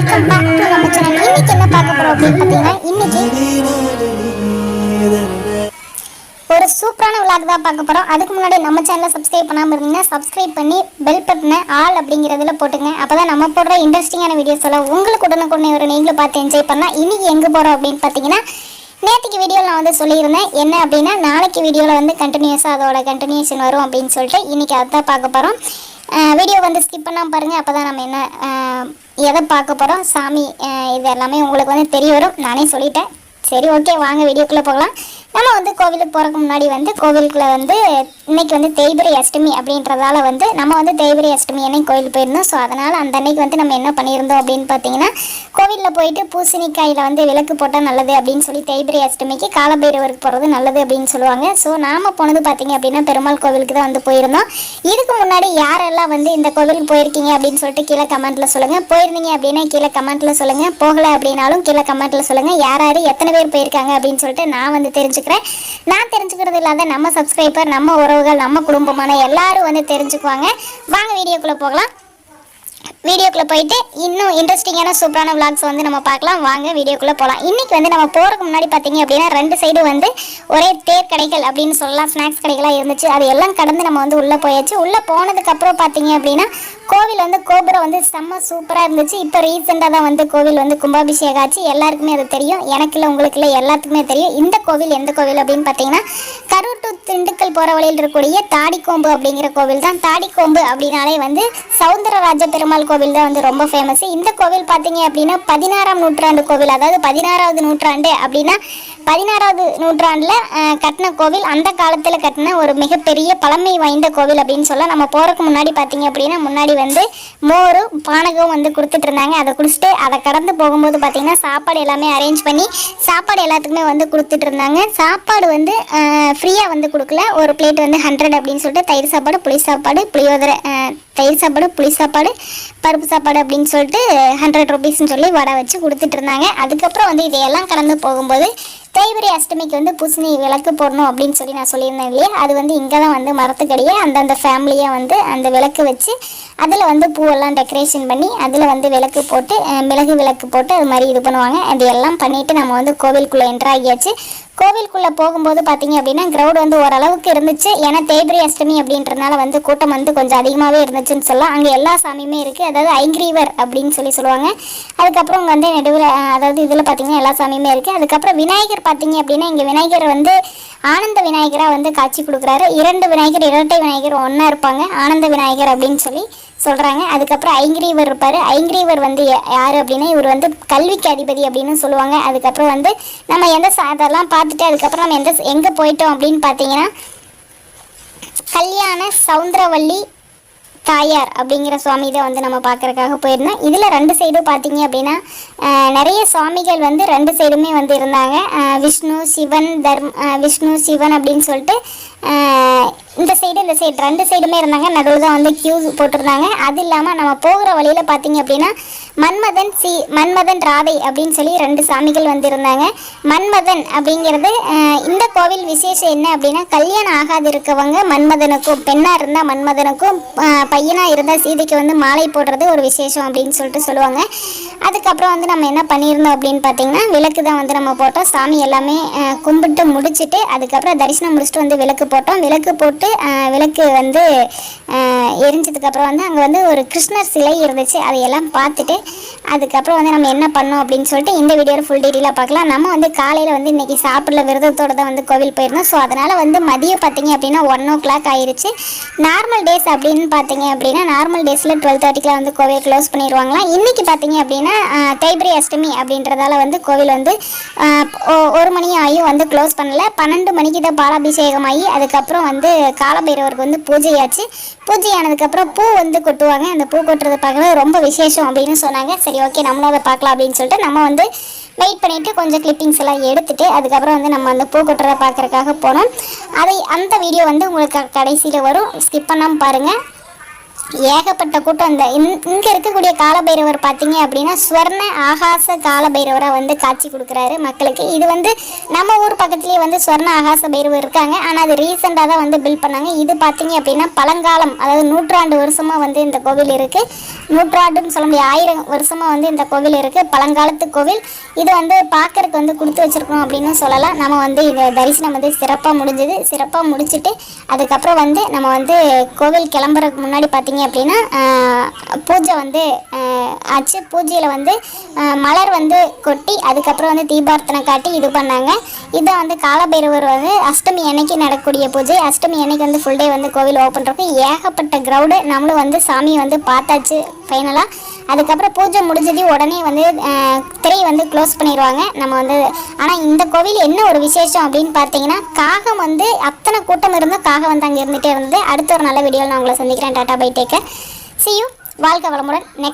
Welcome back to நம்ம channel இன்னைக்கு என்ன பார்க்க போறோம் அப்படின்னு பார்த்தீங்கன்னா இன்னைக்கு ஒரு சூப்பரான விளாக் தான் பார்க்க போறோம். அதுக்கு முன்னாடி நம்ம சேனலை சப்ஸ்கிரைப் பண்ணாமல் இருந்தீங்கன்னா சப்ஸ்கிரைப் பண்ணி பெல் பட்டனை ஆல் அப்படிங்கிறதுல போட்டுங்க. அப்பதான் நம்ம போடுற இன்ட்ரெஸ்டிங்கான வீடியோஸ் எல்லாம் உங்களுக்கு உடனுக்குடனே ஒரு நீங்களும் பார்த்து என்ஜாய் பண்ணலாம் இன்னைக்கு எங்கே போகிறோம் அப்படின்னு பார்த்தீங்கன்னா நேற்றுக்கு வீடியோவில் நான் வந்து சொல்லியிருந்தேன் என்ன அப்படின்னா நாளைக்கு வீடியோவில் வந்து கண்டினியூஸாக அதோட கண்டினியூஷன் வரும் அப்படின்னு சொல்லிட்டு இன்றைக்கி அதான் பார்க்க போகிறோம் வீடியோ வந்து ஸ்கிப் பண்ணாமல் பாருங்கள் அப்போ தான் நம்ம என்ன எதை பார்க்க போகிறோம் சாமி இது எல்லாமே உங்களுக்கு வந்து தெரிய வரும். நானே சொல்லிட்டேன். சரி ஓகே வாங்க வீடியோக்குள்ளே போகலாம். நம்ம வந்து கோவிலுக்கு போகிறதுக்கு முன்னாடி வந்து கோவிலுக்குள்ள வந்து இன்னைக்கு வந்து தேய்பிரை அஷ்டமி அப்படின்றதால வந்து நம்ம வந்து தேய்பிரி அஷ்டமி அன்னைக்கு கோவில் போயிருந்தோம். ஸோ அதனால் அந்த அன்னைக்கு வந்து நம்ம என்ன பண்ணியிருந்தோம் அப்படின்னு பார்த்தீங்கன்னா கோவிலில் போயிட்டு பூசணிக்காயில் வந்து விளக்கு போட்டால் நல்லது அப்படின்னு சொல்லி தேய்பிரை அஷ்டமிக்கு காலபைரவருக்கு போகிறது நல்லது அப்படின்னு சொல்லுவாங்க. ஸோ நாம் போனது பார்த்தீங்க அப்படின்னா பெருமாள் கோவிலுக்கு தான் வந்து போயிருந்தோம். இதுக்கு முன்னாடி யாரெல்லாம் வந்து இந்த கோவிலுக்கு போயிருக்கீங்க அப்படின்னு சொல்லிட்டு கீழே கமெண்ட்டில் சொல்லுங்கள் போயிருந்தீங்க அப்படின்னா கீழே கமெண்ட்டில் சொல்லுங்கள் போகலை அப்படின்னாலும் கீழே கமெண்ட்டில் சொல்லுங்கள் யார் யார் எத்தனை பேர் போயிருக்காங்க அப்படின்னு சொல்லிட்டு நான் வந்து தெரிஞ்சுக்கிறேன். நான் தெரிஞ்சுக்கிறது இல்லாத நம்ம சப்ஸ்கிரைபர் நம்ம உறவுகள் நம்ம குடும்பமான எல்லாரும் வந்து தெரிஞ்சுக்குவாங்க. வாங்க வீடியோக்குள்ளே போகலாம். வீடியோக்குள்ளே போயிட்டு இன்னும் இன்ட்ரெஸ்டிங்கான சூப்பரான விளாக்ஸ் வந்து நம்ம பார்க்கலாம். வாங்க வீடியோக்குள்ளே போகலாம் இன்றைக்கி வந்து நம்ம போகிறதுக்கு முன்னாடி பார்த்தீங்க அப்படின்னா ரெண்டு சைடு வந்து ஒரே தேர் கடைகள் அப்படின்னு சொல்லலாம். ஸ்நாக்ஸ் கடைகளாக இருந்துச்சு. அது எல்லாம் கடந்து நம்ம வந்து உள்ளே போயாச்சு. உள்ளே போனதுக்கப்புறம் பார்த்தீங்க அப்படின்னா கோவில் வந்து கோபுரம் வந்து செம்ம சூப்பராக இருந்துச்சு. இப்போ ரீசெண்டாக தான் வந்து கோவில் வந்து கும்பாபிஷேகம் ஆச்சு. எல்லாருக்குமே அது தெரியும். எனக்கு இல்லை உங்களுக்கு இல்லை எல்லாத்துக்குமே தெரியும். இந்த கோவில் எந்த கோவில் அப்படின்னு பார்த்தீங்கன்னா கரூர் டு திண்டுக்கல் போகிற வழியில் இருக்கக்கூடிய தாடிக்கோம்பு அப்படிங்கிற கோவில் தான். தாடிக்கோம்பு அப்படின்னாலே வந்து சவுந்தரராஜ பெருமாள் கோவில் தான் வந்து ரொம்ப ஃபேமஸ் இந்த கோவில் பார்த்தீங்க அப்படின்னா பதினாறாம் நூற்றாண்டு கோவில். அதாவது பதினாறாவது நூற்றாண்டு அப்படின்னா பதினாறாவது நூற்றாண்டில் கட்டின கோவில் அந்த காலத்தில் கட்டின ஒரு மிகப்பெரிய பழமை வாய்ந்த கோவில் அப்படின்னு சொல்ல நம்ம போகிறதுக்கு முன்னாடி பார்த்தீங்க அப்படின்னா முன்னாடி வந்து மோரும் பானகம் வந்து கொடுத்துட்டு இருந்தாங்க. அதை குடிச்சிட்டு அதை கடந்து போகும்போது பார்த்தீங்கன்னா சாப்பாடு எல்லாமே அரேஞ்ச் பண்ணி சாப்பாடு எல்லாத்துக்குமே வந்து கொடுத்துட்டு இருந்தாங்க. சாப்பாடு வந்து ஃப்ரீயாக வந்து கொடுக்கல. ஒரு பிளேட் வந்து ஹண்ட்ரட் அப்படின்னு சொல்லிட்டு தயிர் சாப்பாடு புளி சாப்பாடு புளியோதரை தயிர் சாப்பாடு புளி சாப்பாடு பருப்பு சாப்பாடு அப்படின்னு சொல்லிட்டு ஹண்ட்ரட் ருபீஸ்ன்னு சொல்லி வடை வச்சு கொடுத்துட்டு இருந்தாங்க. அதுக்கப்புறம் வந்து இதையெல்லாம் கடந்து போகும்போது தேய்பிரை அஷ்டமிக்கு வந்து பூசணி விளக்கு போடணும் அப்படின்னு சொல்லி நான் சொல்லியிருந்தேன் இல்லையா? அது வந்து இங்கே தான் வந்து மரத்துக்கடியே அந்தந்த ஃபேமிலியாக வந்து அந்த விளக்கு வச்சு அதில் வந்து பூவெல்லாம் டெக்கரேஷன் பண்ணி அதில் வந்து விளக்கு போட்டு மிளகு விளக்கு போட்டு அது மாதிரி இது பண்ணுவாங்க. அது எல்லாம் பண்ணிவிட்டு நம்ம வந்து கோவிலுக்குள்ளே என்ட்ராகியாச்சு கோவிலுக்குள்ளே போகும்போது பார்த்தீங்க அப்படின்னா க்ரௌட் வந்து ஓரளவுக்கு இருந்துச்சு. ஏன்னா தேய்பிரை அஷ்டமி அப்படின்றனால வந்து கூட்டம் வந்து கொஞ்சம் அதிகமாகவே இருந்துச்சுன்னு சொல்லலாம். அங்கே எல்லா சாமியுமே இருக்குது அதாவது ஐங்கிரீவர் அப்படின்னு சொல்லி சொல்லுவாங்க. அதுக்கப்புறம் இங்கே வந்து நடுவில் அதாவது இதில் பார்த்தீங்கன்னா எல்லா சாமியுமே இருக்குது அதுக்கப்புறம் விநாயகர் பார்த்தீங்க அப்படின்னா இங்கே விநாயகர் வந்து ஆனந்த விநாயகராக வந்து காட்சி கொடுக்குறாரு. இரண்டு விநாயகர் இரட்டை விநாயகர் ஒன்றா இருப்பாங்க. ஆனந்த விநாயகர் அப்படின்னு சொல்லி சொல்கிறாங்க அதுக்கப்புறம் ஐங்கிரீவர் இருப்பார். ஐங்கிரீவர் வந்து யார் அப்படின்னா இவர் வந்து கல்விக்கு அதிபதி அப்படின்னு சொல்லுவாங்க. அதுக்கப்புறம் வந்து நம்ம எந்த சா- அதெல்லாம் பார்த்துட்டு அதுக்கப்புறம் நம்ம எந்த எங்கே போயிட்டோம் அப்படின்னு பார்த்தீங்கன்னா கல்யாண சவுந்தரவல்லி தாயார் அப்படிங்கிற சுவாமி தான் வந்து நம்ம பார்க்கறதுக்காக போயிருந்தோம். இதில் ரெண்டு சைடும் பார்த்தீங்க அப்படின்னா நிறைய சுவாமிகள் வந்து ரெண்டு சைடுமே வந்து இருந்தாங்க. விஷ்ணு சிவன் தர்ம் விஷ்ணு சிவன் அப்படின்னு சொல்லிட்டு இந்த சைடு இந்த சைடு ரெண்டு சைடுமே இருந்தாங்க. நடுவில் தான் வந்து கியூ போட்டிருந்தாங்க. அது இல்லாமல் நம்ம போகிற வழியில் பார்த்தீங்க அப்படின்னா மன்மதன் சி மன்மதன் ராதை அப்படின்னு சொல்லி ரெண்டு சாமிகள் வந்து இருந்தாங்க மன்மதன் அப்படிங்கிறது இந்த கோவில் விசேஷம் என்ன அப்படின்னா கல்யாணம் ஆகாது இருக்கவங்க மன்மதனுக்கும் பெண்ணாக இருந்தால் மன்மதனுக்கும் பையனாக இருந்தால் சீதைக்கு வந்து மாலை போடுறது ஒரு விசேஷம் அப்படின்னு சொல்லிட்டு சொல்லுவாங்க. அதுக்கப்புறம் வந்து நம்ம என்ன பண்ணியிருந்தோம் அப்படின்னு பார்த்தீங்கன்னா விளக்கு தான் வந்து நம்ம போட்டோம். சாமி எல்லாமே கும்பிட்டு முடிச்சுட்டு அதுக்கப்புறம் தரிசனம் முடிச்சுட்டு வந்து விளக்கு போட்டோம். விளக்கு போட்டு விளக்கு வந்து எரிஞ்சதுக்கப்புறம் வந்து அங்கே வந்து ஒரு கிருஷ்ணர் சிலை இருந்துச்சு. அதையெல்லாம் பார்த்துட்டு அதுக்கப்புறம் வந்து நம்ம என்ன பண்ணோம் அப்படின்னு சொல்லிட்டு இந்த வீடியோவில் ஃபுல் டீட்டெயிலாக பார்க்கலாம். நம்ம வந்து காலையில் வந்து இன்றைக்கி சாப்பிடல விரதத்தோடு தான் வந்து கோவில் போயிருந்தோம். ஸோ அதனால் வந்து மதியம் பார்த்தீங்க அப்படின்னா ஒன் ஓ கிளாக் ஆயிருச்சு. நார்மல் டேஸ் அப்படின்னு பார்த்தீங்க அப்படின்னா நார்மல் டேஸில் டுவெல் தேர்ட்டிக்கெலாம் வந்து கோவில் க்ளோஸ் பண்ணிடுவாங்களாம். இன்றைக்கி பார்த்தீங்க அப்படின்னா ஆஹ், அஷ்டமி அப்படின்றதால வந்து கோவில் வந்து ஒரு மணி ஆகியும் வந்து க்ளோஸ் பண்ணல. பன்னெண்டு மணிக்கு தான் பாலாபிஷேகம் ஆகி அதுக்கப்புறம் வந்து காலபைரவருக்கு வந்து பூஜையாச்சு. பூஜை ஆனதுக்கப்புறம் பூ வந்து கொட்டுவாங்க. அந்த பூ கொட்டுறது பார்க்குறது ரொம்ப விசேஷம் அப்படின்னு சொன்னாங்க. சரி ஓகே நம்மளும் அதை பார்க்கலாம் அப்படின்னு சொல்லிட்டு நம்ம வந்து வெயிட் பண்ணிவிட்டு கொஞ்சம் கிளிப்பிங்ஸ் எல்லாம் எடுத்துகிட்டு அதுக்கப்புறம் வந்து நம்ம அந்த பூ கொட்டுறதை பார்க்கறதுக்காக போனோம். அதை அந்த வீடியோ வந்து உங்களுக்கு கடைசியில் வரும். ஸ்கிப் பண்ணாமல் பாருங்கள் ஏகப்பட்ட கூட்டம். இந்த இங்கே இருக்கக்கூடிய காலபைரவர் பார்த்தீங்க அப்படின்னா ஸ்வர்ண ஆகாச காலபைரவரை வந்து காட்சி கொடுக்குறாரு மக்களுக்கு. இது வந்து நம்ம ஊர் பக்கத்துலேயே வந்து ஸ்வர்ண ஆகாச பைரவர் இருக்காங்க. ஆனால் அது ரீசெண்டாக தான் வந்து பில்ட் பண்ணாங்க. இது பார்த்தீங்க அப்படின்னா பழங்காலம் அதாவது நூற்றாண்டு வருஷமாக வந்து இந்த கோவில் இருக்குது நூற்றாண்டுன்னு சொல்ல முடியாது ஆயிரம் வருஷமாக வந்து இந்த கோவில் இருக்குது பழங்காலத்து கோவில். இது வந்து பார்க்கறதுக்கு வந்து கொடுத்து வச்சிருக்கோம் அப்படின்னு சொல்லலாம். நம்ம வந்து இந்த தரிசனம் வந்து சிறப்பாக முடிஞ்சது. சிறப்பாக முடிச்சுட்டு அதுக்கப்புறம் வந்து நம்ம வந்து கோவில் கிளம்புறதுக்கு முன்னாடி பார்த்தீங்க அப்படின்னா பூஜை வந்து ஆச்சு. பூஜையில் வந்து மலர் வந்து கொட்டி அதுக்கப்புறம் வந்து தீபார்த்தனை காட்டி இது பண்ணாங்க. இதை வந்து காலபைரவர் வந்து அஷ்டமி அன்னைக்கு நடக்கக்கூடிய பூஜை. அஷ்டமி அன்னைக்கு வந்து ஃபுல் டே வந்து கோவில் ஓப்பன் இருக்கும். ஏகப்பட்ட க்ரௌடு நம்மளும் வந்து சாமியை வந்து பார்த்தாச்சு. ஃபைனலாக அதுக்கப்புறம் பூஜை முடிஞ்சது உடனே வந்து திரை வந்து க்ளோஸ் பண்ணிடுவாங்க நம்ம வந்து ஆனால் இந்த கோவில் என்ன ஒரு விசேஷம் அப்படின்னு பார்த்தீங்கன்னா காகம் வந்து அத்தனை கூட்டம் இருந்தும் காகம் வந்து அங்கே இருந்துகிட்டே இருந்தது. அடுத்த ஒரு நல்ல வீடியோவில் நான் உங்களை சந்திக்கிறேன். Tata bye take care. See you வாழ்க்கை வளமுடன். நெக்ஸ்ட்